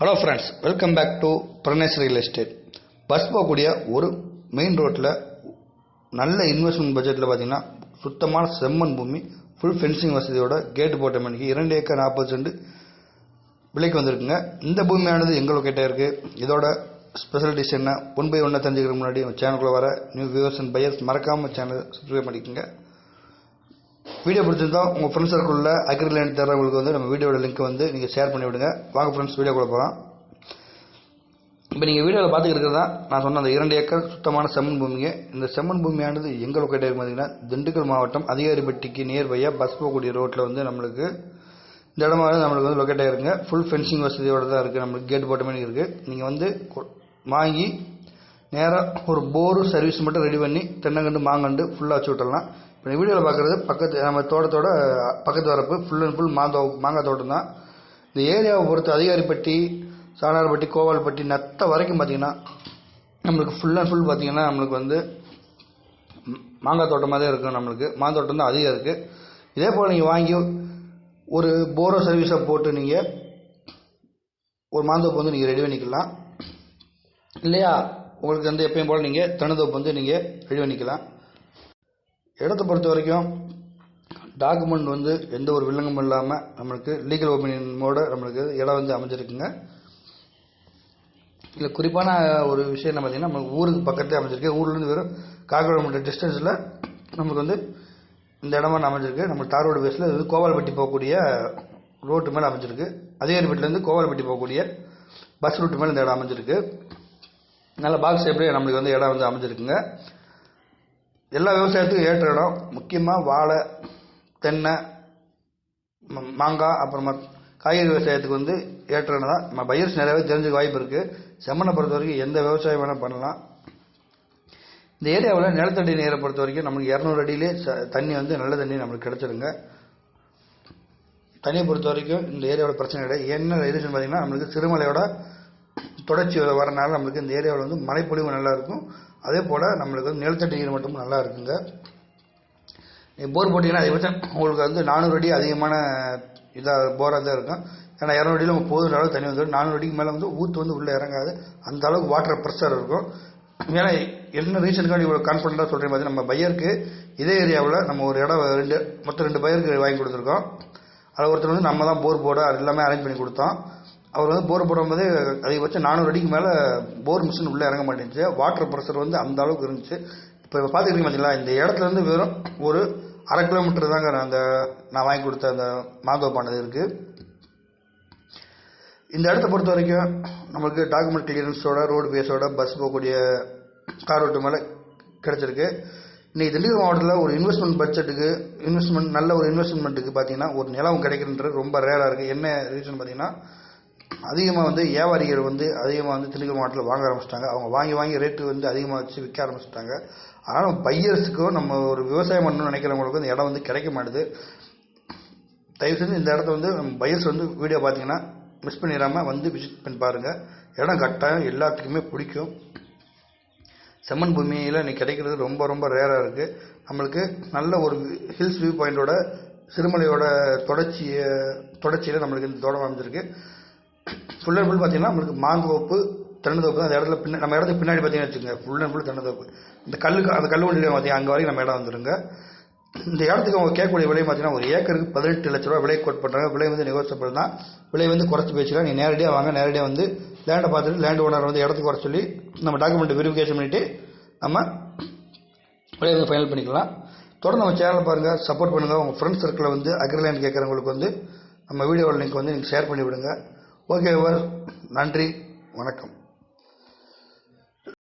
Hello friends welcome back to Pranesh real estate bus போகக்கூடிய ஒரு main ரோட்டில் நல்ல இன்வெஸ்ட்மெண்ட் பட்ஜெட்டில் பார்த்தீங்கன்னா சுத்தமான செம்மண் பூமி ஃபுல் ஃபென்சிங் வசதியோட கேட்டு போட்ட மணிக்கு இரண்டு ஏக்கர் நாற்பது சென்ட் விலைக்கு வந்திருக்குங்க. இந்த பூமியானது எங்கே லொக்கேட்டாக இருக்குது இதோட ஸ்பெஷலிட்டிஸ் என்ன ஒன் பை ஒன்றை தெரிஞ்சுக்கிற முன்னாடி சேனலுக்குள்ளே வர நியூ வியூவர்ஸ் அண்ட் பையர்ஸ் மறக்காமல் சேனல் சப்ஸ்கிரைப் பண்ணிக்கோங்க. வீடியோ பிடிச்சிருந்தா உங்கள் ஃப்ரெண்ட்ஸ் சர்க்கிளில் லைன் தரவங்களுக்கு வந்து நம்ம வீடியோட லிங்க் வந்து நீங்கள் ஷேர் பண்ணி விடுங்க. வாங்க ஃப்ரெண்ட்ஸ் வீடியோ கூட போகலாம் இப்போ நீங்கள் வீடியோவில் பார்த்துக்கிட்டு நான் சொன்ன அந்த இரண்டு ஏக்கர் சுத்தமான செம்மண் பூமிங்க. இந்த செம்மண் பூமியானது எங்கே லொக்கேட் ஆகிருக்கு பார்த்தீங்கன்னா திண்டுக்கல் மாவட்டம் அதிகாரிப்பட்டிக்கு நியர்பையாக பஸ் போகக்கூடிய ரோட்டில் வந்து நம்மளுக்கு இந்த இடமாவது நம்மளுக்கு வந்து லொக்கேட் ஆகிருக்குங்க ஃபுல் ஃபென்சிங் வசதியோட தான் இருக்குது நம்மளுக்கு கேட் போட்ட மாதிரி இருக்குது நீங்கள் வந்து வாங்கி நேராக ஒரு போரு சர்வீஸ் மட்டும் ரெடி பண்ணி தென்னங்கண்டு மாங்கண்டு ஃபுல்லாக வச்சு விட்டுடலாம் இப்போ வீடியோவில் பார்க்குறது பக்கத்து நம்ம தோட்டத்தோட பக்கத்து வரப்பு ஃபுல் அண்ட் ஃபுல் மாந்தோ மாங்காய் தோட்டம் தான். இந்த ஏரியாவை பொறுத்து அதிகாரிப்பட்டி சாணார்பட்டி கோவால்பட்டி நத்த வரைக்கும் பார்த்தீங்கன்னா நம்மளுக்கு ஃபுல் அண்ட் ஃபுல் பார்த்தீங்கன்னா நம்மளுக்கு வந்து மாங்காய் தோட்டமாக தான் இருக்கும் நம்மளுக்கு. மாந்தோட்டம் தான் அதிகம் இருக்குது இதே போல் நீங்கள் வாங்கி ஒரு போரோ சர்வீஸை போட்டு நீங்கள் ஒரு மாந்தோப்பு வந்து நீங்கள் ரெடி பண்ணிக்கலாம். இல்லையா? உங்களுக்கு வந்து எப்பயும் போல் நீங்கள் தென்னந்தோப்பு வந்து நீங்கள் ரெடி பண்ணிக்கலாம். இடத்த பொறுத்த வரைக்கும் டாக்குமெண்ட் வந்து எந்த ஒரு வில்லங்கமும் இல்லாமல் நம்மளுக்கு லீகல் ஒப்பீனியனோட நம்மளுக்கு இடம் வந்து அமைஞ்சிருக்குங்க. இதில் குறிப்பான ஒரு விஷயம் என்ன பார்த்தீங்கன்னா நம்ம ஊருக்கு பக்கத்தே அமைஞ்சிருக்கு. ஊர்லேருந்து வெறும் கால் கிலோமீட்டர் டிஸ்டன்ஸில் நமக்கு வந்து இந்த இடமா அமைஞ்சிருக்கு. நம்ம தார் ரோடு பேஸில் இது வந்து கோவால்பட்டி போகக்கூடிய ரோட்டு மேலே அமைஞ்சிருக்கு. அதிகாரிப்பட்டிலேருந்து கோவால்பட்டி போகக்கூடிய பஸ் ரூட்டு மேலே இந்த இடம் அமைஞ்சிருக்கு. நல்ல பாக்ஸ் எப்படி நம்மளுக்கு வந்து இடம் வந்து அமைஞ்சிருக்குங்க. எல்லா விவசாயத்துக்கும் ஏற்ற இடம். முக்கியமாக வாழை தென்னை ம- மாங்காய் அப்புறமா காய்கறி விவசாயத்துக்கு வந்து ஏற்ற இடம் தான். நம்ம பயிர்ஸ் நிறையவே தெரிஞ்சுக்க வாய்ப்பு இருக்குது செம்மண்ணை பொறுத்த வரைக்கும் எந்த விவசாயம் வேணால் பண்ணலாம். இந்த ஏரியாவில் நிலத்தடி நீரை பொறுத்த வரைக்கும் நமக்கு இரநூறு அடியிலே தண்ணி வந்து நல்ல தண்ணி நம்மளுக்கு கிடச்சிடுங்க தண்ணியை பொறுத்த வரைக்கும் இந்த ஏரியாவோட பிரச்சனை கிடையாது. என்ன ரீசன் பார்த்தீங்கன்னா நம்மளுக்கு சிறுமலையோட தொடர்ச்சியில் வரனால நம்மளுக்கு இந்த ஏரியாவில் வந்து மழைப்பொழிவு நல்லா இருக்கும் அதே போல் நம்மளுக்கு வந்து நிலத்தடி நீர் மட்டும் நல்லா இருக்குங்க நீங்கள் போர் போட்டிங்கன்னா அதிகபட்சம் உங்களுக்கு வந்து நானூறு அடி அதிகமான இதாக போராக தான் இருக்கும். ஏன்னா இரநூறு அடியில் நம்ம போதும் அளவு தண்ணி வந்துடும். நானூறு அடிக்கு மேலே வந்து ஊற்று வந்து உள்ளே இறங்காது. அந்த அளவுக்கு வாட்டர் ப்ரெஷர் இருக்கும். ஏன்னா என்ன ரீசனுக்காக இவ்வளோ கான்ஃபிடண்ட்டாக சொல்கிறேன் பார்த்து நம்ம பையருக்கு இதே ஏரியாவில் நம்ம ஒரு இடம் ரெண்டு மொத்தம் ரெண்டு பையருக்கு வாங்கி கொடுத்துருக்கோம். அதில் ஒருத்தர் வந்து நம்ம தான் போர் போட அது எல்லாமே அரேஞ்ச் பண்ணி கொடுத்தோம். அவர் வந்து போர் போடும்போது அதிகபட்சம் நானூறு அடிக்கு மேலே போர் மிஷின் உள்ளே இறங்க மாட்டேங்குச்சு வாட்டர் ப்ரெஷர் வந்து அந்த அளவுக்கு இருந்துச்சு. இப்போ பார்த்துக்கிட்டீங்க பார்த்தீங்களா இந்த இடத்துல இருந்து வெறும் ஒரு அரை கிலோமீட்டர் தாங்க நான் அந்த நான் வாங்கி கொடுத்த அந்த மாந்தோப்பானது இருக்குது இந்த இடத்த பொறுத்த வரைக்கும் நம்மளுக்கு டாக்குமெண்ட் கிளியரன்ஸோட ரோடு பேஸோட பஸ் போகக்கூடிய கார் ரோட்டு மேலே கிடச்சிருக்கு. இன்றைக்கி திண்டுக்கல் மாவட்டத்தில் ஒரு இன்வெஸ்ட்மெண்ட் பட்ஜெட்டுக்கு இன்வெஸ்ட்மெண்ட் நல்ல ஒரு இன்வெஸ்ட்மெண்ட்டுக்கு பார்த்தீங்கன்னா ஒரு நிலம் கிடைக்கின்றது ரொம்ப ரேராக இருக்குது என்ன ரீசன் பார்த்தீங்கன்னா அதிகமாக வந்து வியாபாரிகள் வந்து அதிகமாக வந்து திண்டுக்கல் மாவட்டத்தில் வாங்க ஆரம்பிச்சிட்டாங்க. அவங்க வாங்கி வாங்கி ரேட்டு வந்து அதிகமாக வச்சு விற்க ஆரம்பிச்சிட்டாங்க. ஆனால் பையர்ஸுக்கும் நம்ம ஒரு விவசாயம் பண்ணணும்னு நினைக்கிறவங்களுக்கு இந்த இடம் வந்து கிடைக்க மாட்டுது. தயவு செஞ்சு இந்த இடத்த வந்து நம்ம பையர்ஸ் வந்து வீடியோ பார்த்தீங்கன்னா மிஸ் பண்ணிடாமல் வந்து விசிட் பண்ணி பாருங்கள் இடம் கட்டாயம் எல்லாத்துக்குமே பிடிக்கும். செம்மண் பூமியில் இன்னைக்கு கிடைக்கிறது ரொம்ப ரொம்ப ரேராக இருக்குது நம்மளுக்கு நல்ல ஒரு ஹில்ஸ் வியூ பாயிண்டோட சிறுமலையோட தொடர்ச்சியை தொடர்ச்சியில் நம்மளுக்கு இந்த தோட்டம் அமைஞ்சிருக்கு. ஃபுல் அண்ட் ஃபுல் பார்த்தீங்கன்னா நம்மளுக்கு மாந்தோப்பு தென்னந்தோப்பு அந்த இடத்துல பின்ன நம்ம இடத்துக்கு பின்னாடி பார்த்தீங்கன்னு வச்சுக்கோங்க. ஃபுல் அண்ட் ஃபுல் தென்னந்தோப்பு. இந்த கல்லுக்கு அந்த கல் வண்டியில் பார்த்தீங்கன்னா அங்கே வரைக்கும் நம்ம இடம் வந்துருங்க. இந்த இடத்துக்கு அவங்க கேட்கக்கூடிய விலை பார்த்தீங்கன்னா ஒரு ஏக்கருக்கு பதினெட்டு லட்ச ரூபா விலை கோட் பண்ணுறாங்க விலை வந்து நெகோசியபிள் தான். விலை வந்து குறைச்சி பேசிக்கலாம் நீ நேரடியாக வாங்க. நேரடியாக வந்து லேண்டை பார்த்துட்டு லேண்ட் ஓனர் வந்து இடத்துக்கு குறை சொல்லி நம்ம டாக்குமெண்ட் வெரிஃபிகேஷன் பண்ணிவிட்டு நம்ம விலையை வந்து ஃபைனல் பண்ணிக்கலாம். தொடர்ந்து நம்ம சேனலை பாருங்கள் சப்போர்ட் பண்ணுங்கள் உங்கள் ஃப்ரெண்ட்ஸ் சர்க்கிளில் வந்து அக்ரிலேண்ட் கேட்குறவங்களுக்கு வந்து நம்ம வீடியோவில் லிங்க் வந்து நீங்கள் ஷேர் பண்ணி விடுங்க ஓகே நன்றி வணக்கம்.